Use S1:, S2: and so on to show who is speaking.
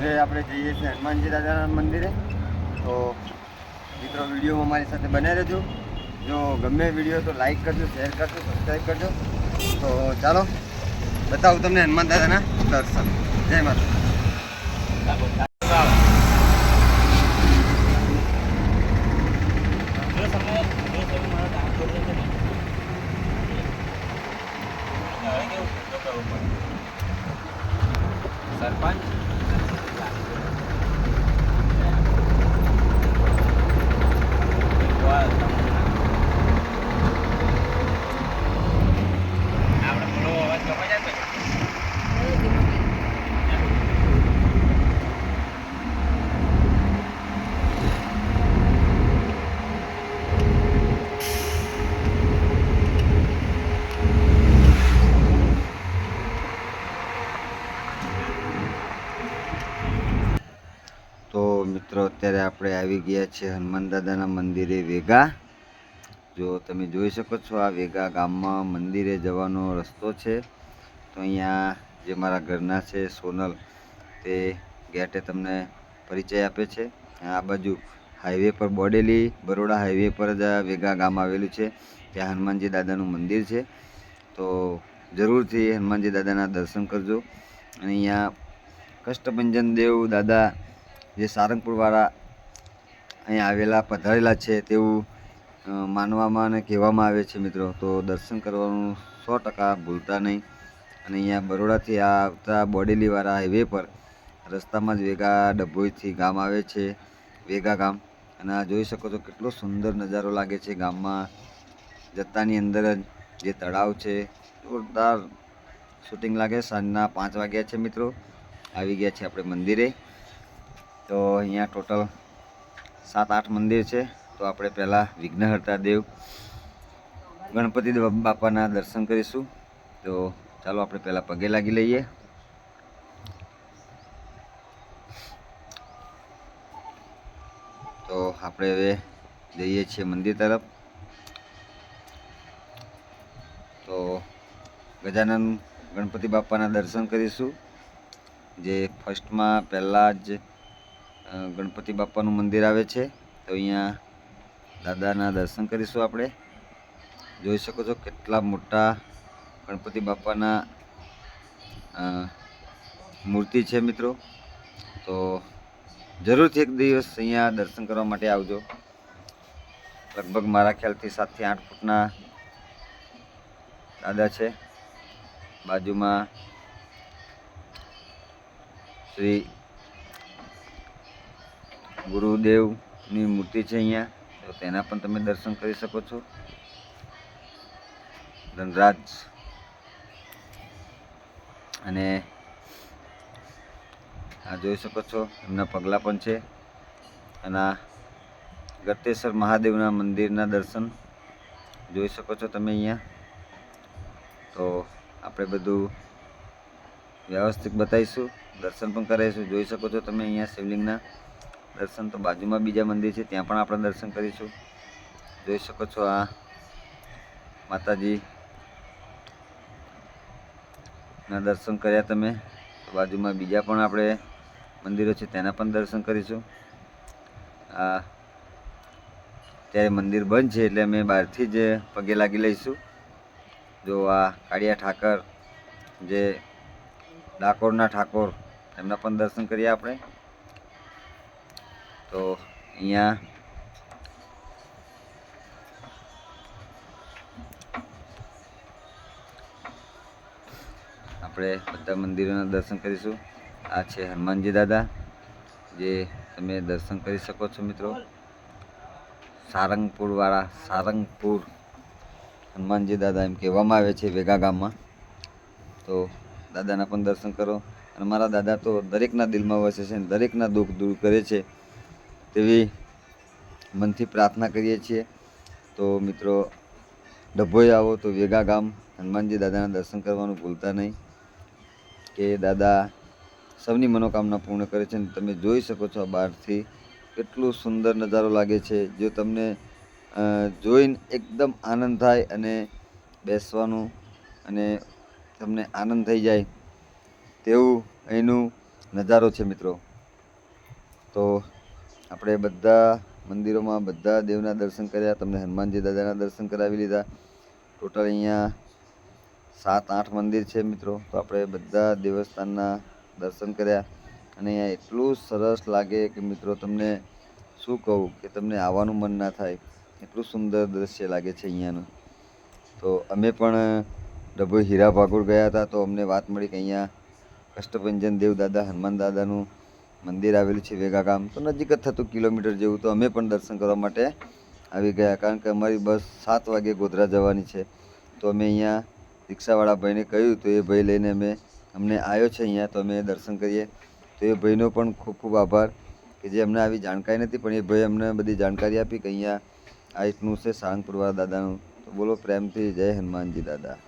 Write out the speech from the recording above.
S1: હવે આપણે જઈએ છીએ હનુમાનજી દાદાના મંદિરે. તો મિત્રો વિડીયોમાં મારી સાથે બનાવી રહેજો જો ગમે વીડિયો તો લાઈક કરજો શેર કરજો સબસ્ક્રાઈબ કરજો. તો ચાલો, બતાવું તમને હનુમાન દાદાના દર્શન. જય માતા
S2: સરપંચ આપણે થોડો અવાજ કપાઈ જાય ને
S1: તો મિત્રો, અત્યારે આપણે આવી ગયા છીએ હનુમાન દાદાના મંદિરે વેગા. જો તમે જોઈ શકો છો, આ વેગા ગામમાં મંદિરે જવાનો રસ્તો છે. તો અહીંયા જે મારા ઘરના છે સોનલ, તે ગેટે તમને પરિચય આપે છે. આ બાજુ હાઈવે પર બોડેલી, બરોડા હાઈવે પર જ આ વેગા ગામ આવેલું છે. ત્યાં હનુમાનજી દાદાનું મંદિર છે. તો જરૂરથી હનુમાનજી દાદાના દર્શન કરજો. અને અહીંયા કષ્ટભંજન દેવ દાદા જે સારંગપુરવાળા અહીંયા આવેલા, પધારેલા છે તેવું માનવામાં અને કહેવામાં આવે છે મિત્રો. તો દર્શન કરવાનું સો ટકા ભૂલતા નહીં. અને અહીંયા બરોડાથી આવતા બોડેલીવાળા હાઈવે પર રસ્તામાં જ વેગા ડભોઈથી ગામ આવે છે, વેગા ગામ. અને આ જોઈ શકો છો કેટલો સુંદર નજારો લાગે છે ગામમાં. જતાની અંદર જ જે તળાવ છે, જોરદાર શૂટિંગ લાગે. સાંજના પાંચ વાગ્યા છે મિત્રો. આવી ગયા છે આપણે મંદિરે. તો અહીંયા ટોટલ સાત, આઠ મંદિર છે. તો આપણે પહેલાં વિઘ્નહર્તા દેવ ગણપતિ બાપાના દર્શન કરીશું. તો ચાલો આપણે પહેલાં પગે લાગી લઈએ. તો આપણે હવે જઈએ છીએ મંદિર તરફ. તો ગજાનન ગણપતિ બાપાના દર્શન કરીશું. જે ફર્સ્ટમાં પહેલાં જ ગણપતિ બાપાનું મંદિર આવે છે. તો અહીંયા દાદાના દર્શન કરીશું આપણે. જોઈ શકો છો કેટલા મોટા ગણપતિ બાપાના મૂર્તિ છે મિત્રો. તો જરૂરથી એક દિવસ અહીંયા દર્શન કરવા માટે આવજો. લગભગ મારા ખ્યાલથી સાતથી આઠ ફૂટના દાદા છે. બાજુમાં શ્રી ગુરુદેવની મૂર્તિ છે અહીંયા, તો તેના પણ તમે દર્શન કરી શકો છો. ધનરાજ. અને આ જોઈ શકો છો, એમના પગલાં પણ છે. અને આ ગતેશ્વર મહાદેવના મંદિરના દર્શન જોઈ શકો છો તમે અહીંયા. તો આપણે બધું વ્યવસ્થિત બતાવીશું, દર્શન પણ કરાવીશું. જોઈ શકો છો તમે અહીંયા શિવલિંગના. દર્શન તો બાજુમાં બીજા મંદિર છે, ત્યાં પણ આપણે દર્શન કરીશું. જોઈ શકો છો આ માતાજી. ના દર્શન કર્યા તમે બાજુમાં બીજા પણ આપણે મંદિરો છે, તેના પણ દર્શન કરીશું. આ ત્યારે મંદિર બંધ છે, એટલે અમે બહારથી જ પગે લાગી લઈશું. જો આ કાળિયા ઠાકર, જે ડાકોરના ઠાકોર, એમના પણ દર્શન કરીએ આપણે. તો અહીંયા. આપણે બધા મંદિરોના દર્શન કરીશું. આ છે હનુમાનજી દાદા, જે તમે દર્શન કરી શકો છો મિત્રો. સારંગપુરવાળા, સારંગપુર હનુમાનજી દાદા એમ કહેવામાં આવે છે વેગા ગામમાં. તો દાદાના પણ દર્શન કરો. અને મારા દાદા તો દરેકના દિલમાં વસે છે દરેકના દુઃખ દૂર કરે છે. તેવી મનથી પ્રાર્થના કરીએ છીએ. તો મિત્રો, ડભોઈ આવો તો વેગા ગામ. હનુમાનજી દાદાના દર્શન કરવાનું ભૂલતા નહીં. કે દાદા સૌની મનોકામના પૂર્ણ કરે છે અને તમે જોઈ શકો છો બહારથી કેટલું સુંદર નજારો લાગે છે. જો તમને જોઈને એકદમ આનંદ થાય અને બેસવાનું અને તમને આનંદ થઈ જાય, તેવું અહીંનું નજારો છે મિત્રો. તો આપણે બધા મંદિરોમાં બધા દેવના દર્શન કર્યા. તમને હનુમાનજી દાદાના દર્શન કરાવી લીધા. ટોટલ અહીંયા સાત, આઠ મંદિર છે મિત્રો. તો આપણે બધા દેવસ્થાનના દર્શન કર્યા. અને અહીંયા એટલું સરસ લાગે કે મિત્રો તમને શું કહું કે તમને આવવાનું મન ના થાય. એટલું સુંદર દ્રશ્ય લાગે છે અહીંયાનું. તો અમે પણ ડભોઈ હીરા ભાગોળ ગયા હતા. તો અમને વાત મળી કે અહીંયા કષ્ટભંજન દેવ દાદા હનુમાન દાદાનું મંદિર આવેલું છે વેગા ગામ. તો નજીક જ થતું કિલોમીટર જેવું. તો અમે પણ દર્શન કરવા માટે આવી ગયા. કારણ કે અમારી બસ સાત વાગે ગોધરા જવાની છે. તો અમે અહીંયા રિક્ષાવાળા ભાઈને કહ્યું, તો એ ભાઈ લઈને અમે, અમને આવ્યો છે અહીંયા, તો અમે દર્શન કરીએ. તો એ ભાઈનો પણ ખૂબ ખૂબ આભાર કે જે અમને આવી જાણકારી નથી, પણ એ ભાઈ અમને બધી જાણકારી આપી કે અહીંયા આ રીતનું છે સાળંગપુરવાળા દાદાનું. તો બોલો પ્રેમથી જય હનુમાનજી દાદા.